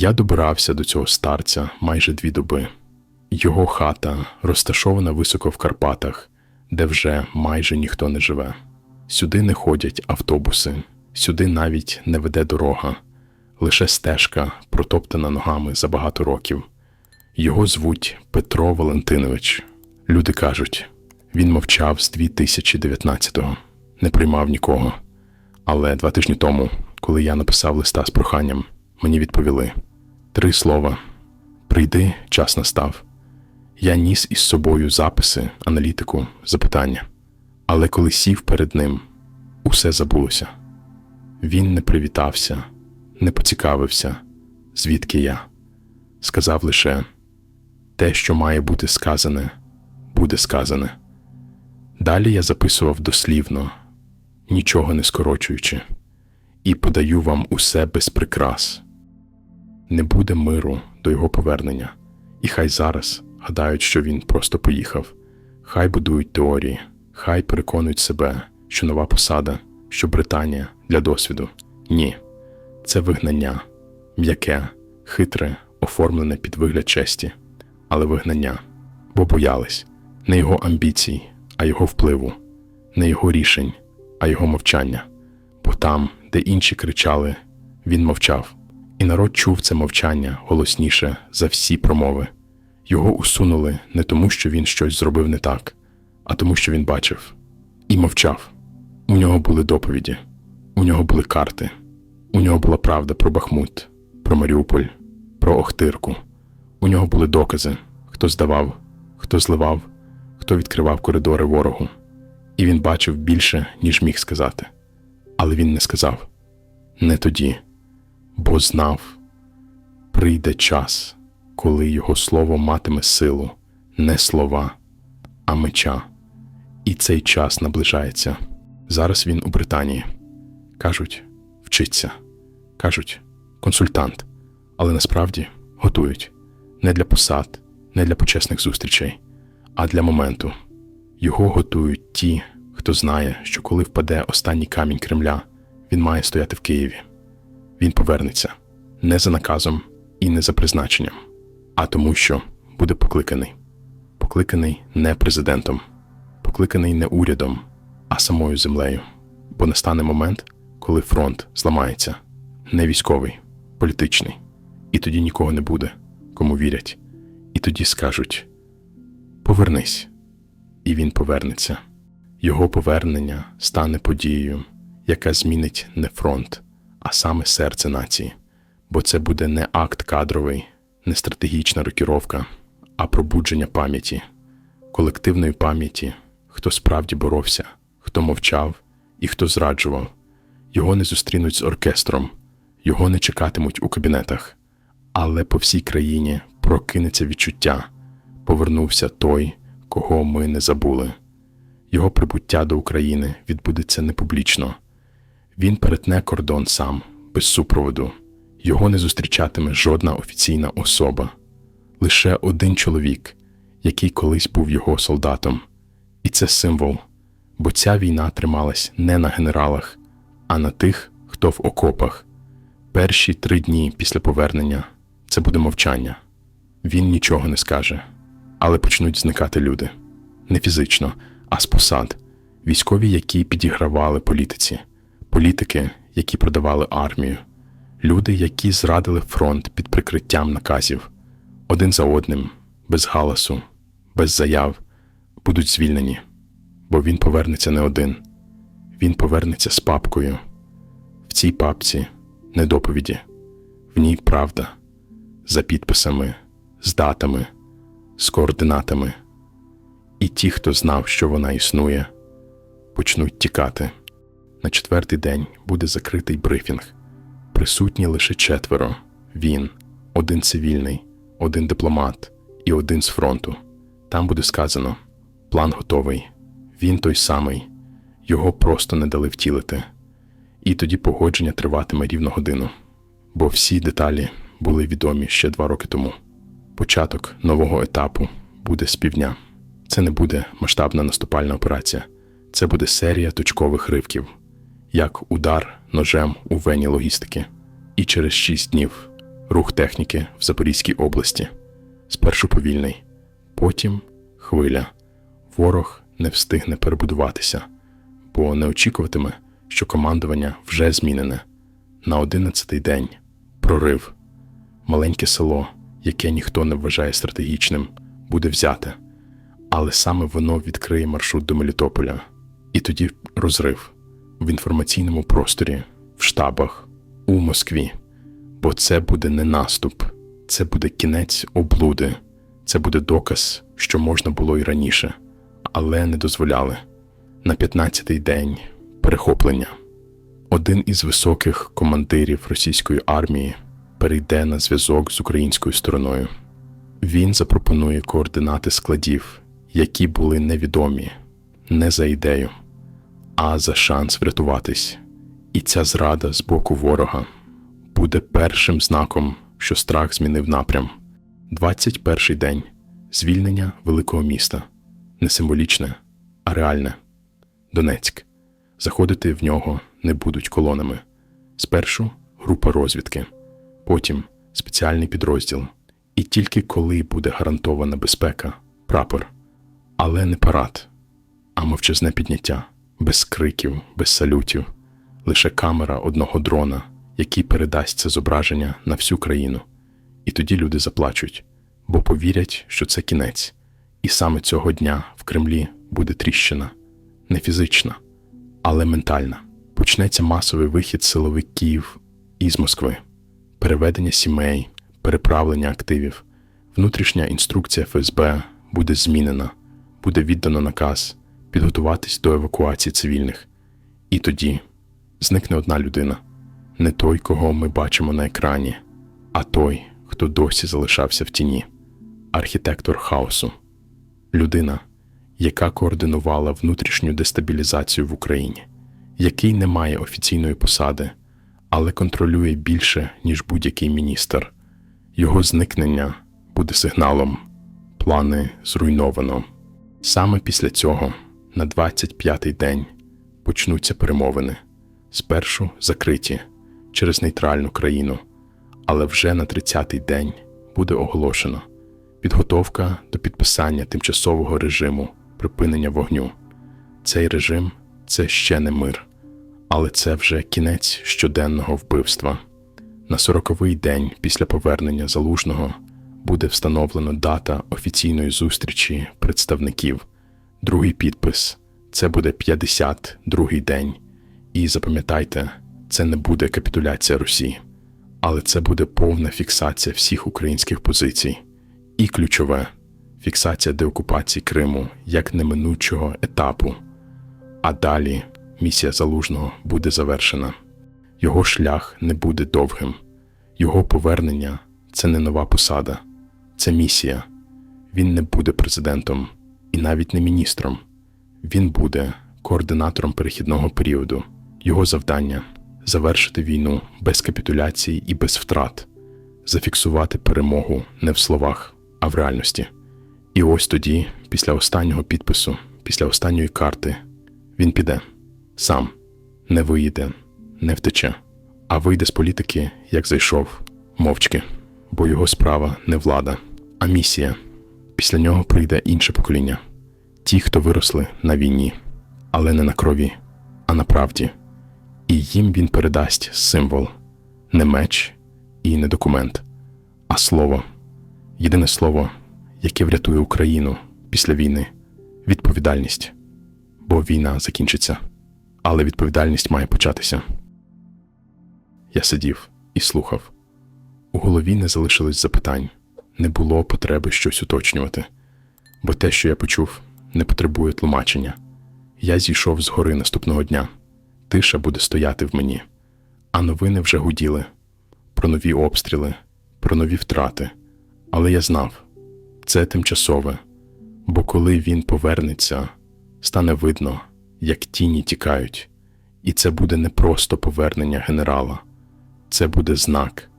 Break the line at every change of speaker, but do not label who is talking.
Я добирався до цього старця майже дві доби. Його хата розташована високо в Карпатах, де вже майже ніхто не живе. Сюди не ходять автобуси, сюди навіть не веде дорога, лише стежка, протоптана ногами за багато років. Його звуть Петро Валентинович. Люди кажуть, він мовчав з 2019-го, не приймав нікого. Але два тижні тому, коли я написав листа з проханням, мені відповіли три слова: Прийди, час настав. Я ніс із собою записи, аналітику, запитання. Але коли сів перед ним, усе забулося. Він не привітався, не поцікавився, звідки я. Сказав лише те, що має бути сказане, буде сказане. Далі я записував дослівно, нічого не скорочуючи, і подаю вам усе без прикрас. Не буде миру до його повернення, і хай зараз гадають, що він просто поїхав. Хай будують теорії, хай переконують себе, що нова посада, що Британія для досвіду. Ні, це вигнання, м'яке, хитре, оформлене під вигляд честі, але вигнання, бо боялись. Не його амбіцій, а його впливу, не його рішень, а його мовчання. Бо там, де інші кричали, він мовчав, і народ чув це мовчання голосніше за всі промови. Його усунули не тому, що він щось зробив не так, а тому, що він бачив і мовчав. У нього були доповіді, у нього були карти, у нього була правда про Бахмут, про Маріуполь, про Охтирку. У нього були докази, хто здавав, хто зливав, хто відкривав коридори ворогу. І він бачив більше, ніж міг сказати. Але він не сказав не тоді, бо знав, прийде час, коли його слово матиме силу, не слова, а меча. І цей час наближається. Зараз він у Британії. Кажуть, вчиться. Кажуть, консультант. Але насправді готують не для посад, не для почесних зустрічей, а для моменту. Його готують ті, хто знає, що коли впаде останній камінь Кремля, він має стояти в Києві. Він повернеться не за наказом і не за призначенням, а тому, що буде покликаний. Покликаний не президентом, покликаний не урядом, а самою землею. Бо настане момент, коли фронт зламається, не військовий, політичний, і тоді нікого не буде, кому вірять, і тоді скажуть: Повернись, і він повернеться. Його повернення стане подією, яка змінить не фронт, а саме серце нації, бо це буде не акт кадровий, не стратегічна рокіровка, а пробудження пам'яті, колективної пам'яті, хто справді боровся, хто мовчав і хто зраджував. Його не зустрінуть з оркестром, його не чекатимуть у кабінетах, але по всій країні прокинеться відчуття повернувся той, кого ми не забули. Його прибуття до України відбудеться не публічно. Він перетне кордон сам, без супроводу. Його не зустрічатиме жодна офіційна особа, лише один чоловік, який колись був його солдатом. І це символ, бо ця війна трималась не на генералах, а на тих, хто в окопах. Перші три дні після повернення це буде мовчання. Він нічого не скаже, але почнуть зникати люди не фізично, а з посад, військові, які підігравали політиці, політики, які продавали армію, люди, які зрадили фронт під прикриттям наказів, один за одним, без галасу, без заяв, будуть звільнені, бо він повернеться не один, він повернеться з папкою. В цій папці не доповіді, в ній правда, за підписами, з датами, з координатами. І ті, хто знав, що вона існує, почнуть тікати. На четвертий день буде закритий брифінг. Присутні лише четверо: він, один цивільний, один дипломат і один з фронту. Там буде сказано: план готовий, він той самий, його просто не дали втілити. І тоді погодження триватиме рівно годину, бо всі деталі були відомі ще два роки тому. Початок нового етапу буде з півдня. Це не буде масштабна наступальна операція, це буде серія точкових ривків, як удар ножем у вені логістики. І через шість днів рух техніки в Запорізькій області. Спершу повільний, потім хвиля. Ворог не встигне перебудуватися, бо не очікуватиме, що командування вже змінене. На одинадцятий день прорив. Маленьке село, яке ніхто не вважає стратегічним, буде взяте, але саме воно відкриє маршрут до Мелітополя. І тоді розрив в інформаційному просторі, в штабах, у Москві. Бо це буде не наступ, це буде кінець облуди, це буде доказ, що можна було і раніше, але не дозволяли. На 15-й день перехоплення. Один із високих командирів російської армії перейде на зв'язок з українською стороною. Він запропонує координати складів, які були невідомі, не за ідею, а за шанс врятуватись. І ця зрада з боку ворога буде першим знаком, що страх змінив напрям. 21 день звільнення великого міста не символічне, а реальне. Донецьк. Заходити в нього не будуть колонами. Спершу група розвідки, потім спеціальний підрозділ. І тільки коли буде гарантована безпека, прапор, але не парад, а мовчазне підняття, без криків, без салютів, лише камера одного дрона, який передасть це зображення на всю країну. І тоді люди заплачуть, бо повірять, що це кінець. І саме цього дня в Кремлі буде тріщина, не фізична, але ментальна. Почнеться масовий вихід силовиків із Москви, переведення сімей, переправлення активів, внутрішня інструкція ФСБ буде змінена, буде віддано наказ підготуватись до евакуації цивільних. І тоді зникне одна людина, не той, кого ми бачимо на екрані, а той, хто досі залишався в тіні, архітектор хаосу, людина, яка координувала внутрішню дестабілізацію в Україні, який не має офіційної посади, але контролює більше, ніж будь-який міністр. Його зникнення буде сигналом, плани зруйновано. Саме після цього, на 25-й день, почнуться перемовини, спершу закриті через нейтральну країну, але вже на 30-й день буде оголошено підготовка до підписання тимчасового режиму припинення вогню. Цей режим це ще не мир, але це вже кінець щоденного вбивства. На сороковий день після повернення залужного буде встановлено дата офіційної зустрічі представників. Другий підпис це буде 52-й день. І запам'ятайте, це не буде капітуляція Русі, але це буде повна фіксація всіх українських позицій. І ключове фіксація деокупації Криму як неминучого етапу. А далі місія залужного буде завершена. Його шлях не буде довгим. Його повернення це не нова посада, це місія. Він не буде президентом і навіть не міністром. Він буде координатором перехідного періоду. Його завдання завершити війну без капітуляції і без втрат, зафіксувати перемогу не в словах, а в реальності. І ось тоді, після останнього підпису, після останньої карти, він піде сам, не виїде, не втече, а вийде з політики, як зайшов, мовчки, бо його справа не влада, а місія. Після нього прийде інше покоління ті, хто виросли на війні, але не на крові, а на правді. І їм він передасть символ, не меч і не документ, а слово єдине слово, яке врятує Україну після війни відповідальність. Бо війна закінчиться, але відповідальність має початися. Я сидів і слухав. У голові не залишилось запитань, не було потреби щось уточнювати, бо те, що я почув, не потребує тлумачення. Я зійшов з гори наступного дня. Тиша буде стояти в мені, а новини вже гуділи про нові обстріли, про нові втрати. Але я знав це тимчасове, бо коли він повернеться, стане видно, як тіні тікають, і це буде не просто повернення генерала, це буде знак,